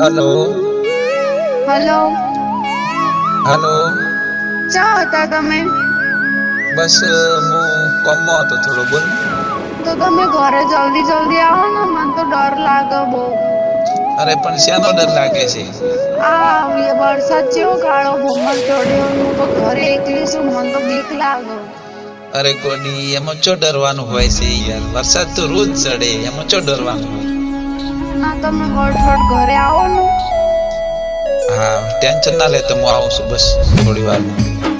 Hello hello hello ચા હતા તમે? બસ હું કોમમાં હતો થોડો બોલ. તો તમે ઘરે જલ્દી જલ્દી આવો ને મને તો ડર લાગે બહુ. અરે પણ શેનો ડર લાગે છે? આ વરસાદ જેવો કાળો ભમર ચડ્યો. હું તો ઘરે એકલી છું મને તો બીક લાગે. અરે કોડી એમાં ચો ડરવાનું હોય છે યાર? વરસાદ તો રોજ ચડે એમાં ચો ડરવાનું હોય? ના તમે ગડફડ ઘરે આવો ને. હા ટેન્શન ના લે તો હું આવું છું બસ થોડી વારમાં